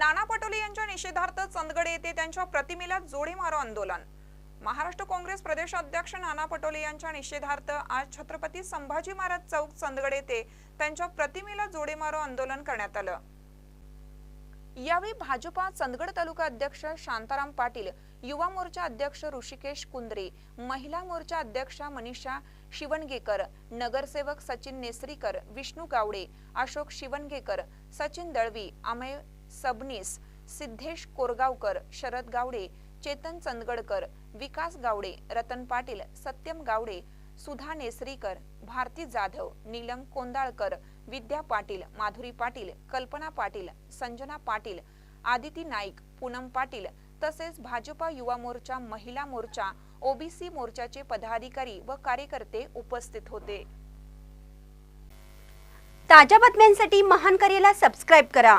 नाना पटोले यांच्या निषेधार्थ चंदगड येथे त्यांच्या प्रतिमेला जोडे मारो आंदोलन. महाराष्ट्र काँग्रेस प्रदेश अध्यक्ष नाना पटोले यांच्या निषेधार्थ आज छत्रपती संभाजी महाराज चौक चंदगड येथे त्यांच्या प्रतिमेला जोडे मारो आंदोलन करण्यात आलं. यावेळी भाजपा चंदगड तालुका अध्यक्ष शांताराम पाटील युवा मोर्चा अध्यक्ष ऋषिकेश कुंद्रे महिला मोर्चा अध्यक्षा मनीषा शिवणगेकर नगरसेवक सचिन नेसरीकर विष्णू गावडे अशोक शिवणगेकर सचिन दळवी अमय सबनीस सिद्धेश कोरगावकर शरद गावडे चेतन चंदगडकर विकास गावडे रतन पाटील सत्यम गावडे सुधा नेसरीकर भारती जाधव नीलम कोंदाळकर विद्या पाटील माधुरी पाटील कल्पना पाटील संजना पाटील आदिती नाईक पूनम पाटील तसेच भाजपा युवा मोर्चा महिला मोर्चा ओबीसी मोर्चाचे पदाधिकारी व कार्यकर्ते उपस्थित होते. ताज्या बातम्यांसाठी महान करेला सबस्क्राईब करा.